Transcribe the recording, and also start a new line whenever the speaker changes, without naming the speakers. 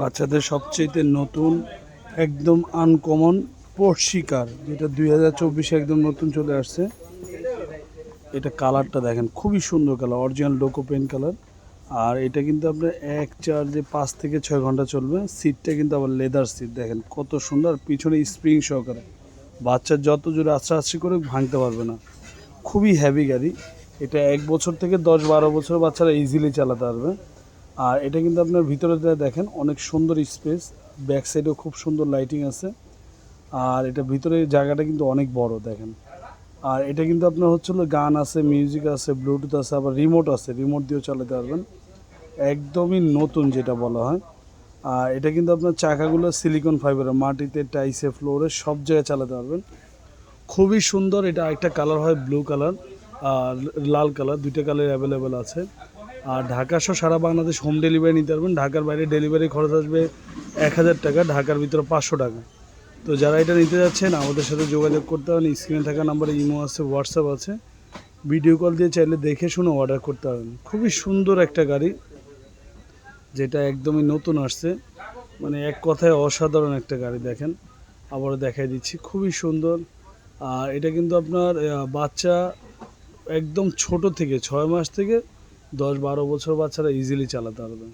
বাচ্চাদের সবচেয়ে নতুন, একদম আনকমন পর্শিকার যেটা দুই হাজার চব্বিশে একদম নতুন চলে আসছে। এটা কালারটা দেখেন, খুবই সুন্দর কালার অরিজিনাল ডোকো পেন কালার আর এটা কিন্তু আপনার এক চার্জে পাঁচ থেকে ছয় ঘণ্টা চলবে। সিটটা কিন্তু আবার লেদার সিট দেখেন কত সুন্দর। পিছনে স্প্রিং সহকারে। বাচ্চা যত জোরে আস্তে করে ভাঙতে পারবে না। খুবই হ্যাভি গাড়ি। এটা এক বছর থেকে দশ বারো বছর বাচ্চারা ইজিলি চালাতে পারবে। আর এটা কিন্তু আপনার ভিতরে দেখেন অনেক সুন্দর স্পেস ব্যাক সাইডেও খুব সুন্দর লাইটিং আছে। আর এটা ভিতরে জায়গাটা কিন্তু অনেক বড়, দেখেন। আর এটা কিন্তু আপনার হচ্ছিল গান আছে মিউজিক আছে ব্লুটুথ আছে, আবার রিমোট আছে রিমোট দিয়েও চালাতে পারবেন। একদমই নতুন যেটা বলা হয়। আর এটা কিন্তু আপনার চাকাগুলো সিলিকন ফাইবারের মাটিতে টাইসে ফ্লোরে সব জায়গায় চালাতে পারবেন। খুবই সুন্দর, এটা একটা কালার হয় ব্লু কালার আর লাল কালার দুইটা কালার অ্যাভেলেবেল আছে। আর ঢাকা সহ সারা বাংলাদেশ হোম ডেলিভারি নিতে পারবেন। ঢাকার বাইরে ডেলিভারি খরচ আসবে এক হাজার টাকা, ঢাকার ভিতরে পাঁচশো টাকা। তো যারা এটা নিতে যাচ্ছেন, আমাদের সাথে যোগাযোগ করতে পারেন। স্ক্রিনে থাকা নাম্বারে ইমো আছে, হোয়াটসঅ্যাপ আছে। ভিডিও কল দিয়ে চাইলে দেখে শুনে অর্ডার করতে পারেন। খুবই সুন্দর একটা গাড়ি, যেটা একদমই নতুন আসছে। মানে এক কথায় অসাধারণ একটা গাড়ি দেখেন। আবারও দেখাই দিচ্ছি, খুবই সুন্দর। আর এটা কিন্তু আপনার বাচ্চা একদম ছোট থেকে, ছয় মাস থেকে দশ বারো বছর বাচ্চারা ইজিলি চালাতে পারবে।